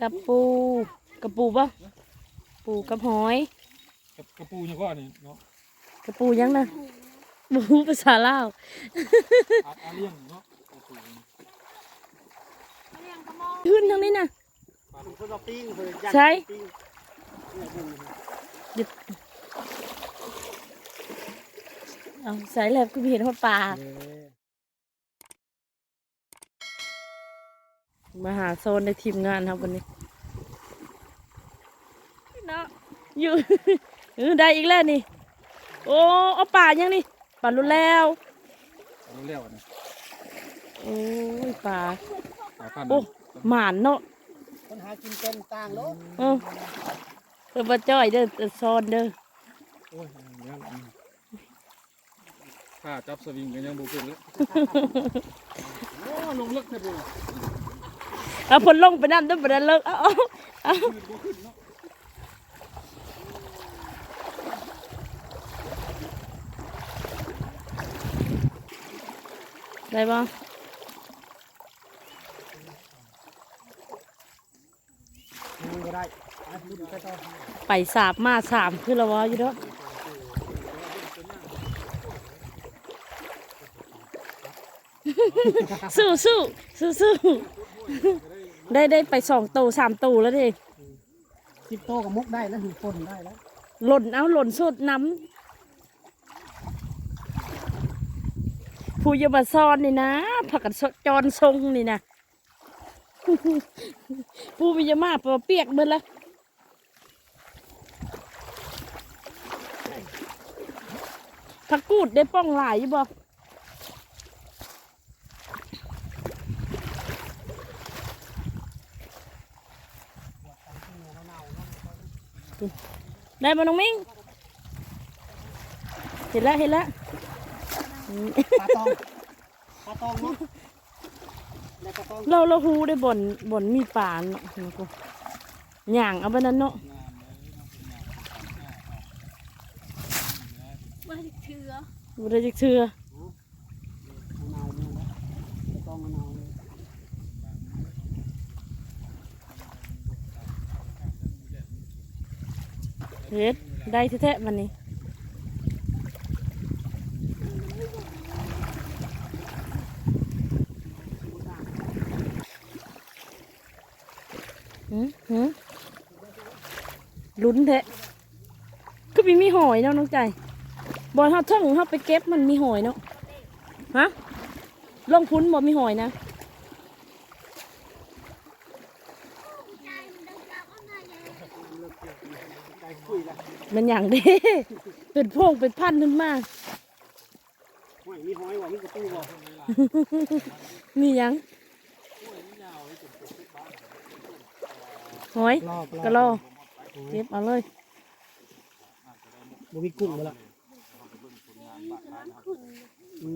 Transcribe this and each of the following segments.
กับปูกับปูปะปูกับหอยกับกระปูยังก็นี่เนาะกับปูยังนะบูภาษาลาวอาอาเลี้ยงเนาะกระปูขึ้นทางนี้นะคุณคนเราปิ้งเพิ่นยัดใช่ปิ้งเอาใส่แลบก็เห็นหดปลา เออ มาหาโซนในทีมงานครับวันนี้เนาะอยู่เออได้อีกแล้วนี่ โอ้เอาป่ายังนี่ป่ารุนแล้วเอาเลี้ยวนะโอ้ยป่าปลาพันโอ้หมานเนาะคนหากินเป็นต่างโลกเออเออมาจ้อยเด้อเออโซนเด้อโอ้ยเลี้ยวอืมข้าจับสวิงกันยังบุกขึ้นเลยโอ้ลงเลิกแค่ดู เอาพนลงไปน้ำต้นบันเลิกเอาเอาได้บ้างไปสามมาสามคือละวะอยู่ด้วยสู้สู้สู้สู้ ได้ได้ไปสองตูสามตูแล้วดิสิบโตกับมุกได้แล้วถึงคนได้แล้ว หล่นเอาหล่นสุดน้ำผู้อยามาซ่อนนี่นะผักกันจรทรงนี่นะผู้วิยามาปเปียกเบิดละผักกูดได้ป้องหลายอยู่บ่ ได้บ่น้องมิ้งเห็นแล้วเห็นแล้วอืมปลาตองปลาตองเนาะได้ปลาตองเราเราฮูได้บ่อนบ่อนมีป่าเนาะเห็นกูย่างเอาไปนั้นเนาะไม่เชื่อบ่ได้จักเทื่อ มะนาวนี่นะปลาตองมะนาวนี่ เฮ็ดได้แท้ๆมันนี่ลุ้นแท้คือมีมีหอยเนาะน้องใจบอลเฮาท่งเฮาไปเก็บมันมีหอยเนาะฮะลงพุ้นบ่มีหอยนะ ได้คุยแล้ว มันอย่างเด้เป็นพวงเป็นพันขึ้นมาหอยมีหอยว่ะมีกระปูบ่มีหยังหอยลอกกะโลเก็บเอาเลยบ่มีกุ้งบ่ล่ะอื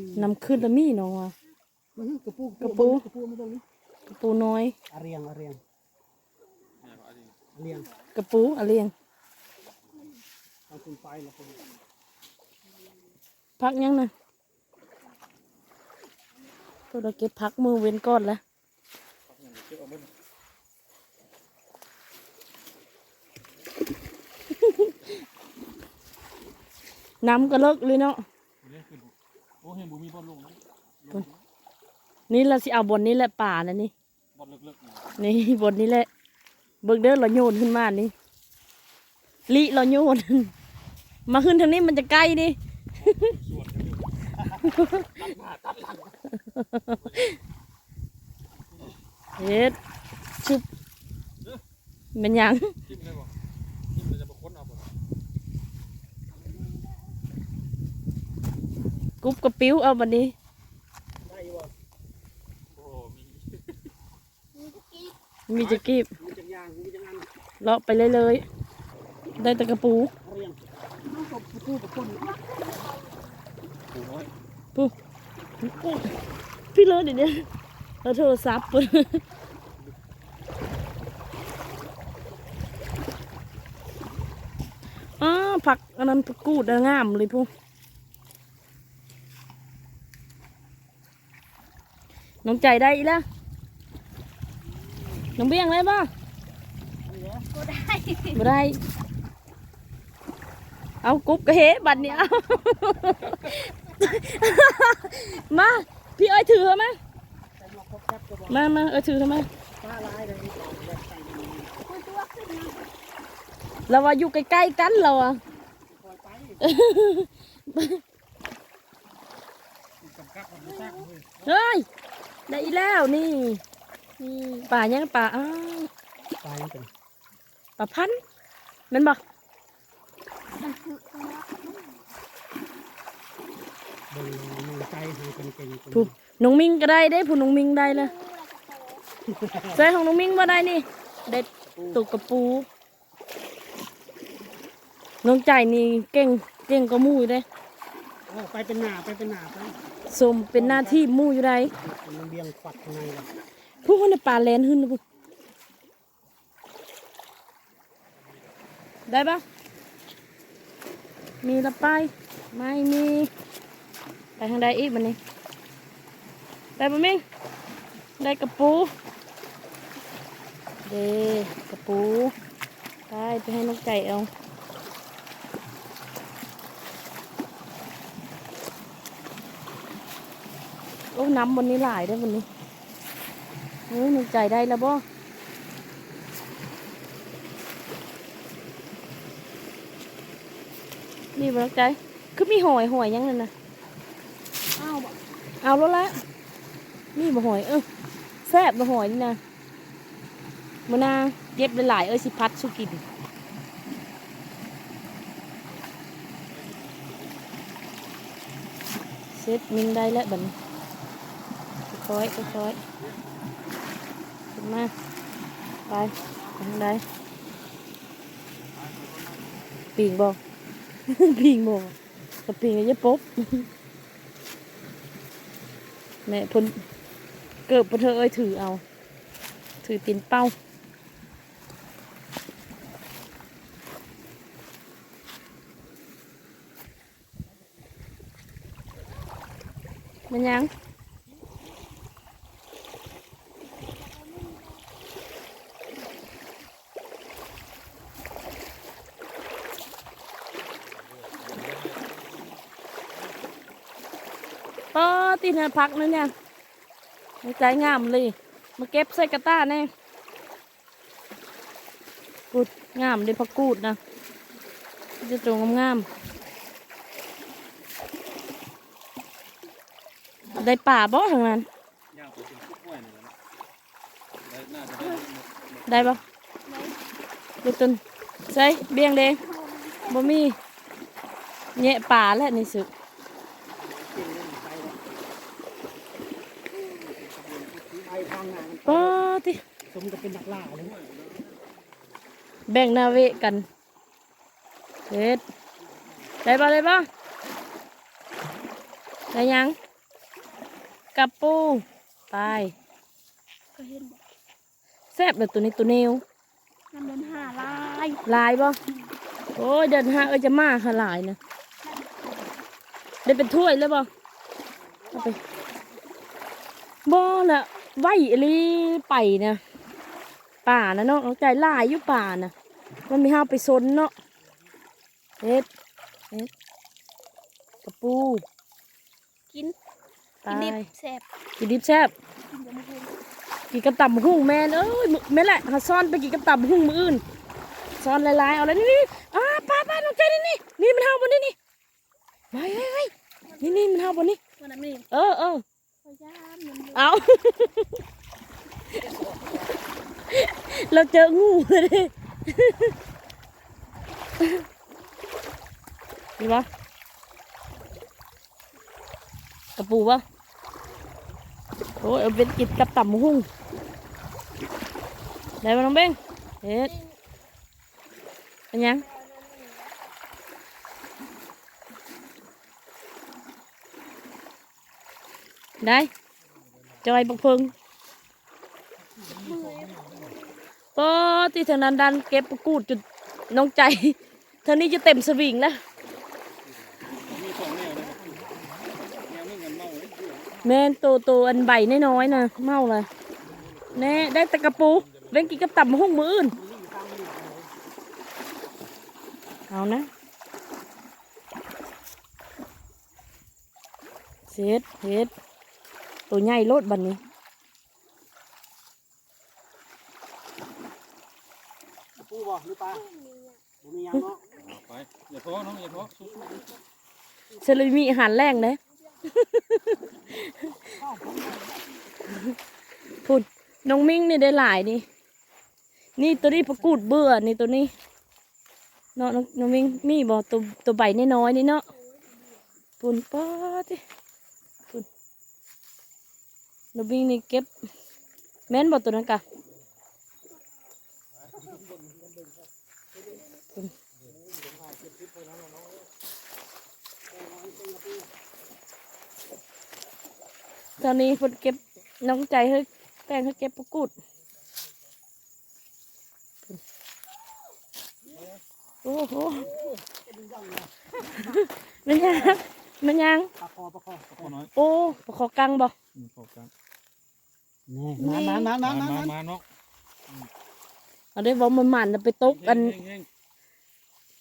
มนำขึ้นแล้วมีเนาะว่ะมันกระปูกระปูกระปูไม่ตรงนี้กระปูน้อยอาเรียงอาเรียงอาเรียงกระปูอะเลียง เอาคุณไฟละคนพักยังนะตัวเราเก็บพักมือเว้นก่อนละน้ำก็เลิกเลยเนาะนี่ขึ้นโอ้เห็นบุมีบอลลงนะนี่เราสิเอาบนนี้แหละป่านะนี่บอลเลิกๆนะนี่บนนี้แหละเบิกเด้อเราโยนขึ้นมานี่ลิเราโยน มาขึ้นทางนี้มันจะใกล้ดิส่วนกันอยู่ตัดหน้าตัดหลังเฮ็ดชุบเป็นหยังจิ้มได้บ่จิ้มเลยจะมาค้นเอาบ่กุ๊บกระปิ้วเอาบันนี้ได้อยู่บ่โอ้มีมีจะกีบมีจังยางมีจังอันเลาะไปเลยเลยๆได้แต่กระปูอาเรียงเอากระปู กระปูปูน้อยปูพี่เลยเดี๋ยวนี้เราโทรศัพท์อ้าผักอันนั้นผักกูดอะงามเลยพวกน้องใจได้อีแล้วน้องเบี้ยงได้ป่ะก็ได้บ่ได้ เอากุ๊บกระเฮบัดเนี้ยเอามา พี่เอ้ยถือมาใส่หมวกครบครับก็บอกมามาเอ้ยถือทำไมป้าลายเลยนี่บอกเลยใส่ดีคุยตัวขึ้นมาเราว่าอยู่ใกล้ๆกันเราอะปล่อยไปกำกับมันซักเลยเฮ้ย ได้อีแล้วนี่นี่ป่ายังป่าอ้าวไปเป็นป่าพันธุ์แมันบอกมันคือตัว เบิ่งมือใจให้เป็นเก่งเป็นผู้น้องมิงก็ได้ได้ผู้น้องมิงได้เลยใส่ของน้องมิงมาได้นี่ได้ตุกกระปู น้องใจนี่เก่งเก่งก็มู่อยู่ได้โอ้ไปเป็นหน้าไปเป็นหน้าไปสมเป็นหน้าที่มู่อยู่ได้มันเบี้ยงฝัดข้างในว่ะผู้คนในป่าแลนหึ้นนะผู้ได้ปะ มีละไปายไม่มี ไปทางใดอีกบันนี้ได้ปะมิงได้กระปู เดกระปูไปไปให้นกไก่เอาโอ้น้ำบนนี้หลายได้บนนี้เฮ้ยนกไก่ได้แล้วบ่ นี่บ่นกไก่คือมีหอยหอยยังนั่นนะอ้าวบอกเอาแล้วละนี่บ่หอยเออแซ่บบ่หอยนี่นะมะนาวเย็บหลายๆเอ้ยสิพัดสุกินเซ็ตมิงได้แล้วบัดนค่อยๆค่อยๆขึ้นมาไปไปทางใดปิงบ่ ปิงบ่กับปิงก็จะปบแม่พนเกิดเพนเธอเอ้ยถือเอา ถือตีนเป้ามันยัง ป อตีนพักนั่นเนี่ยใใจงามเลย มาเก็บใส่กระต้าแน่กูดงามเลยพักกูดนะจะตรงงามๆได้ป่าบ่ทางนั้นไปเป็นชุดกล้วยนี่แหละนะได้น่าจะได้หมดหมดได้บ่ดูตุนใส่เบี้ยงเดงบ่มีแงะป่าแล้วนี่สึก ไปทางหน้า ปอติ สมกับเป็นนักล่าเลยแบ่งหนาเวะกันเฮ็ดได้บ่ได้บ่ได้ยังกับปูไปก็เห็นบอกแซ่บเลยตัวนี้ตัวเนวน้ำเดินหาลายลายบ่โอ้ยเดินหาเอ้ยจะมาค่ะหลายนะได้เป็นถ้วยเลยบ่เอาไปบ่ละไหวอหลีไปนะ ป่านะเนาะเอาใจหลายอยู่ป่านะมันมีห้าไปซนเนาะเฮ็ดเฮ็ดกระปู กินไปกินดิบแซ่บกินดิบแซ่บกินกับมะพร้าวกินกระตับหุ่งแม่นเอ้ยมื้อแม่นแหละหาซ่อนไปกินกระตับหุ่งมืออื่นซ่อนหลายๆเอาแล้วนี่นี่อ้าป้าป้าน้องใจนี่นี่นี่มันเฮาบนนี่นี่ไปเฮ้ยเฮ้ยนี่นี่มันเฮาบนนี่วันนั้นนี่เออเออพยายามมันอยู่เอา เราเจองูเลยดินี่ปะกระปูปะโอ้ยเอาเป็นกินกับต่ำหุ่งได้ปะน้องเบ้งเฮ็ดเป็นยังได้จอยบักเพิง ปอที่ทางนั้นดันเก็บประกูดจุดน้องใจเท่านี้จะเต็มสวิงแล้วแนวนะครับแนวนึงกันเมนโตโตอันใบน้อยๆนะเมาเลยแน่ได้ตะกระปูเว้นกินกับตับหุ้งมืออื่นเอานะเสร็จเฮ็ดตัวใหญ่โลดบันนี้ ปูบ่หรือปลาบ่มีหยังเนาะไปอย่าท้อน้องอย่าท้อสู้เซเลมีอาหารแรงเลยพูดน้องมิ้งนี่ได้หลายนี่ นี่ตัวนี้ประกูดเบื่อนี่ตัวนี้เนาะน้องน้องมิ้งมีบ่ตัวตัวใบน้อยๆนี่เนาะปุ่นป๊อดดิปุ่นน้องมิ้งนี่เก็บแม่นบ่ตัวนั้นกะ ตอนนี้เพิ่นเก็บน้องใจเฮ้ยแป้งเขาเก็บประกูดโอ้โหมันยังมันยังปลาคอปลาคอพ่อน้อยโอ้ขอกังบ่อืมขอบคุณนี่น้ำน้ำน้ำมาน้ำมาน้ำมาน้องเอาได้บ่มันมันๆน่ะไปตกกันเฮง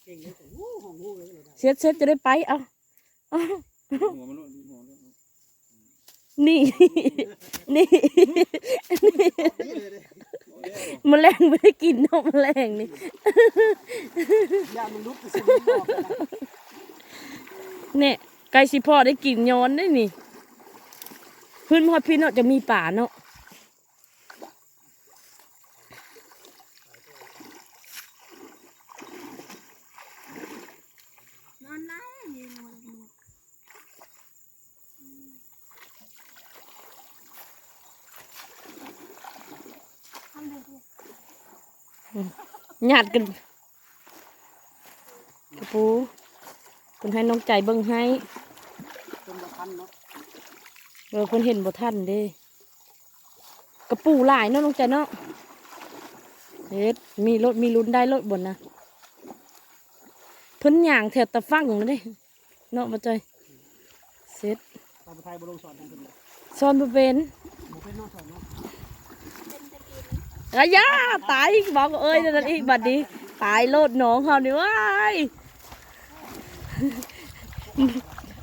เก่งเลยโอ้โหของงูเลยเลยได้เช็ดเช็ดจะได้ไปเอาเอาๆหัวมันลูกหัวมันลูก นี่ นี่ นี่แมลงไม่ได้กินนาะแมลงนี่ ยามันลุกไปสิเนี่ยไก่สิพ่อได้กินย้อนได้นี่ พื้นพ่อพี่เนาะจะมีป่าเนาะ นอนไล่ยืนนอนดูทำดูดู หยาดกันกระปูเพิ่นให้น้องใจเบิ่งให้จนมาทันเนาะเออเพิ่นเห็นบ่ทันเด้กระปูหลายเนาะน้องใจเนาะเฮ็ดมีรถมีลุ้นได้รถบนนะเพิ่นย่างแถวตะฟังเลยเด้เนาะบ่จอยเสร็จตอนไทยบรมสอนทางเป็นซ่อนบ่เป็นบ่เป็นนอกสอนเนาะเป็นตะกิน อะยาตายอีกบอกเอ้ยนั่นอีกบัดนี้ ตายโลดหนองเขานี่ว้าย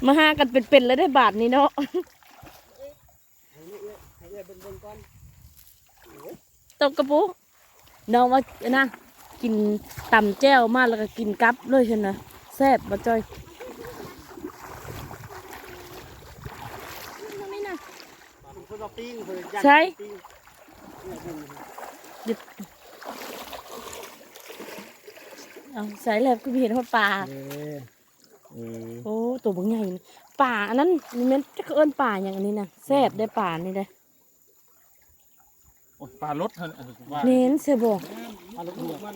มาหากันเป็นๆแล้วได้บาทนี้เนาะตกกระปุกน้องว่านะกินตำแจ้วมากแล้วก็กินกับเลยใช่ไหมแซ่บบ่จ้อยใช่ ยเบิ่งเอาใส่แล้วก็เห็นว่าปลาเออเออโอ้ตัวบางใหญ่นี่ป่าอันนั้นนี่มันจะเอิ้นป่าอย่างอันนี้นะแซ่บได้ป่านี่ได้โอ้ยปลารถเถอะเออว่าเน้นเสียบอกปลาลูกหัวมัน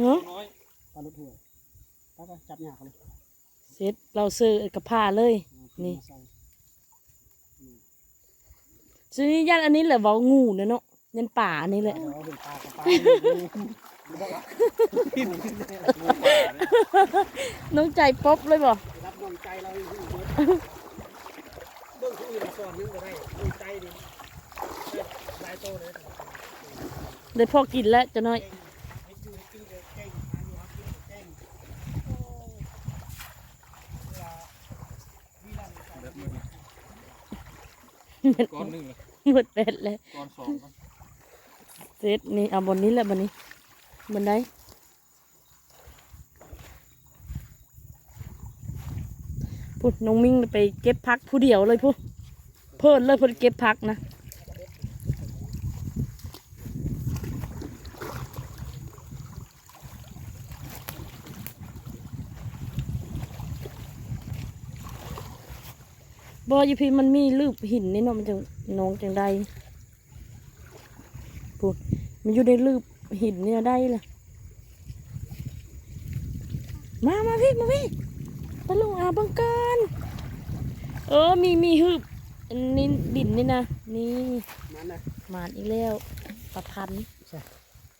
ฮะน้อยปลาลูกหัวปลาก็จับยากเลยเสร็จเราซื้อกระพาเลยนี่ใส่ซื้อยันอันนี้แหละเว่างูนะเนาะ ยันป่าอันนี้แหละเดี๋ยวเอาเห็นปลากับปลาปิ้นงูป่าเนี่ยน้องใจป๊อบเลยบ่รับน้องใจเราอยู่เบิดเบิ่งผู้อื่นสอนนึงก็ได้น้องใจดิหลายโตเลยได้พอกินแล้วจะน้อยให้อยู่ให้กินเลยเก่งหาอยู่หากินเก่งเวลาวิลันใส่แบบมือนี่ก้อนหนึ่งเลยหมดเป็ดเลยก้อนสองก้อน เสร็จนี่เอาบนนี้แหละบนนี้บนไดพูดน้องมิ่งไปเก็บพักผู้เดียวเลยพูดเพิ่นเลยเพิ่นเก็บพักนะบอยูพีมันมีรูปหินนี่เนาะมันจะน้องจังใดพูด มันอยู่ในรูปหินเนี่ยได้ล่ะมา มาพี่ มาพี่ตะลุงอาบังการเออ มี มีหืบอันนี้ดินนี่นะ นี่นั่นนะหมานอีกแล้วปลาพันธุ์ใช่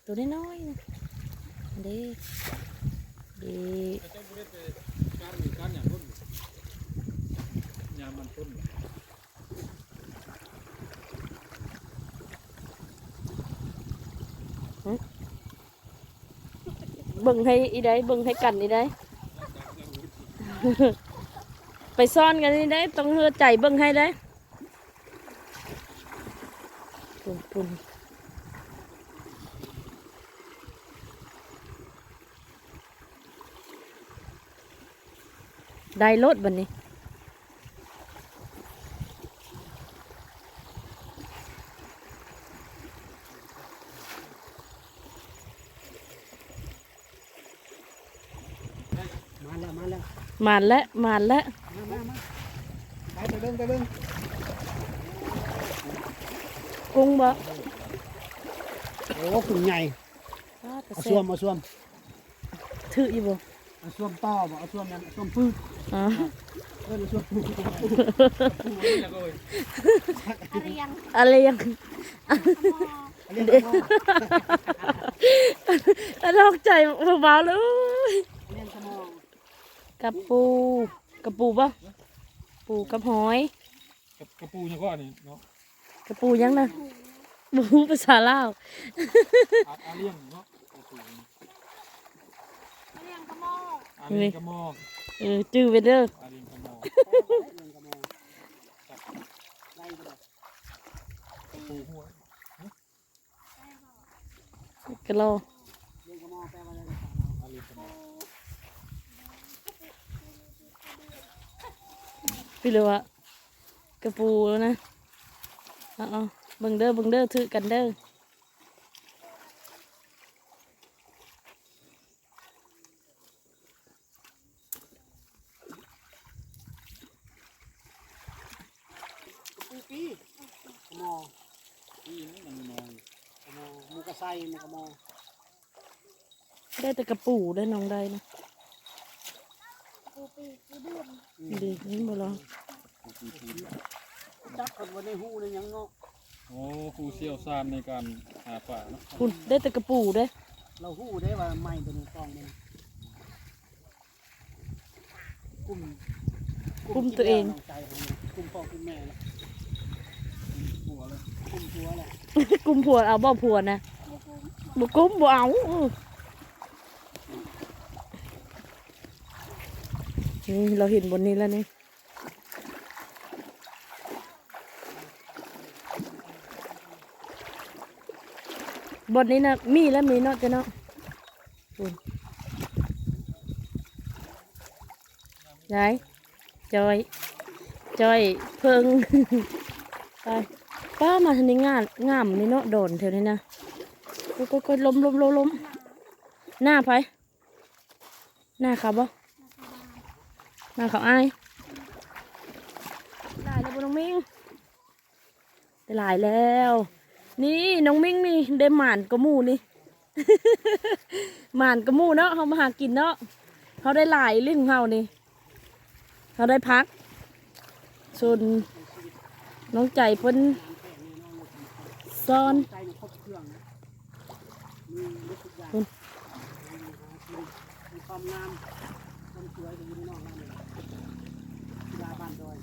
ตัวน้อยๆนะเด้เด้แต่เจ้าบุรีไปการมีการอย่างรุ่นยามมันต้น เบิ่งให้อีได้เบิ่งให้กันอีได้ ไปซ่อนกันนี่ได้ต้องเฮือใจเบิ่งให้ได้ปุ่นปุ่นได้รถบันนี้ มาแล้ว มาแล้วมานแล้วมานแล้วมามามาไปไปเบิ่งไปเบิ่งกุ้งบ่โอ้ขุนใหญ่เอาส่วมเอาส่วมถืออยู่บ่เอาส่วมต่อบ่เอาส่วมยังส่วมปื้ดอ๋อเออเอาส่วมปื้ดปูนี่แหละก็เลยอะไรยังอะไรยังมออันนี้ก็มองอะลอกใจเบาๆเลยอันนี้ก็มอง กับปูกับปูป่ะปูกับหอยกับกระปูยังก็อันนี้เนาะกับปูยังนะปูภาษาลาวอาอาเลี้ยงเนาะกระปูอะไรยังกระมออาเลี้ยงกระมอกเออจื้อไปเด้ออาเลี้ยงกระมอกเรื่องก็มองไล่ไปเลยกระปูหัวกะโล เรื่องก็มองแปลว่าอะไร อาเลี้ยงกระมอก พี่เลยว่ากระปูแล้วนะเอาเอาบิ่งเด้อเบิ่งเด้อถือกันเด้อปูปีกระมองนี่มันน้อยกระมอมูกระไซมูกระมอได้แต่กระปูได้น้องได้นะ ปูปีปูเดือนดีนี่บ่รอจับคนวันในหูในยังเนาะโอ้ผู้เชี่ยวชาญในการหาป่าเนาะคุณได้แต่กระปูเด้อเราหูได้ว่าไม้ตัวนี้ต้องมันกุ้มใจของกุ้มพ่อกุ้มแม่ละหัวเลยกุ้มทัวแหละกุมผัวเอาบ่ผัวนะบ่กุมบ่เอาเออ นี่เราเห็นบนนี้แล้วนี่บนนี้นะมีแล้วมีเนาะจ้ะเนาะอืมยายจอย จอย เพิงไปป้ามาทางนี้งามงามนี่เนาะโดนเท่านี้นะก็ก็ล้มล้มล้มล้มหน้าไผหน้าเขาบ่ หน้าเขาอายหลายแล้วบ่น้องมิงได้หลายแล้ว นี่น้องมิงนี่ได้หมานกระมูนี่หมานกระมูเนาะเขามาหากินเนาะเขาได้หลายเรื่องเขานี่เขาได้พักส่วนน้องใจเพิ่นซ่อนใจมันครบเครื่องนะมีรถทุกอย่างมีความงามสวยอยู่ในนอกนั่นเลยกีฬาบ้านดอย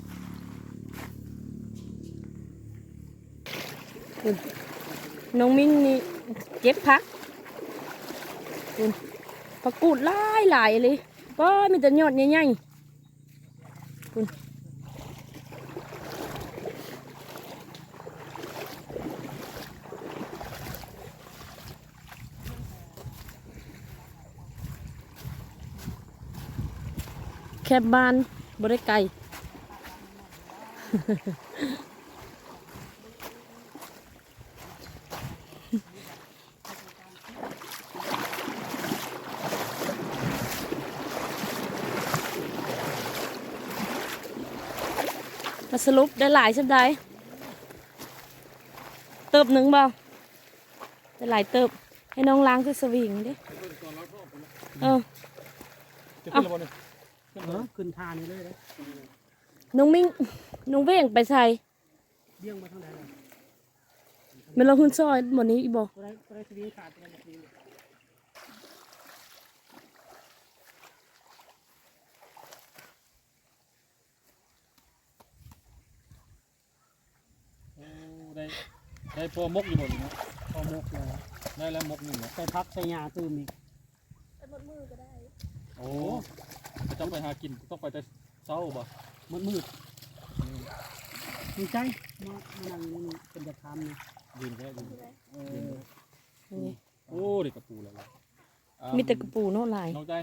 น้องมิ้งนี่เก็บพักคุณผักกูดหลายหลายเลยป้ามีแต่ยอดใหญ่ๆคุณแคบบ้านบริไก มาสรุปได้หลายสัปดาห์เติบหนึ่งบ่ได้หลายเติบ ให้น้องล้างคือสวิงดิเออจะขึ้นแล้วบ่เนี่ยขึ้นเอแล้วอขึ้นทานนี่เลยเลยน้องมิ่งน้องเว่งไปใส่เลี้ยงมาทางไหนเลยเมนเราหุ่นซอยหมดนี้อีบอก ไรตัวไรสวีขาดตัวไรสวีโอ้ได้ได้พอมกอยู่บ่นี่เนาะพอมกเลยได้แล้วมกหนึ่งเนาะใส่พักใส่ยาตื่มอีกเป็นหมดมือก็ได้ โอ้จะต้องไปหากินต้องไปแต่เช้าบ่มืดมืดมีใจมามานั่งนี่เป็นจะทำนี่ยืนแค่ยืนคืออะไรเออนี่โอ้เด็กกระปูแล้วล่ะอ่ามีแต่กระปูเนาะลายน้องใจ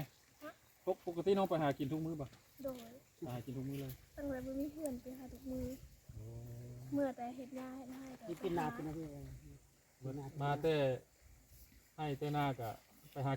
ปกปกติน้องไปหากินทุกมื้อป่ะโดยไปหากินทุกมื้อเลยตั้งแต่บ่มีเพื่อนไปหาทุกมือ เมื่อแต่เฮ็ดงานเฮ็ดให้ก็นี่เป็นนาเป็นอะไรมาแต่ให้แต่หน้ากะไปหา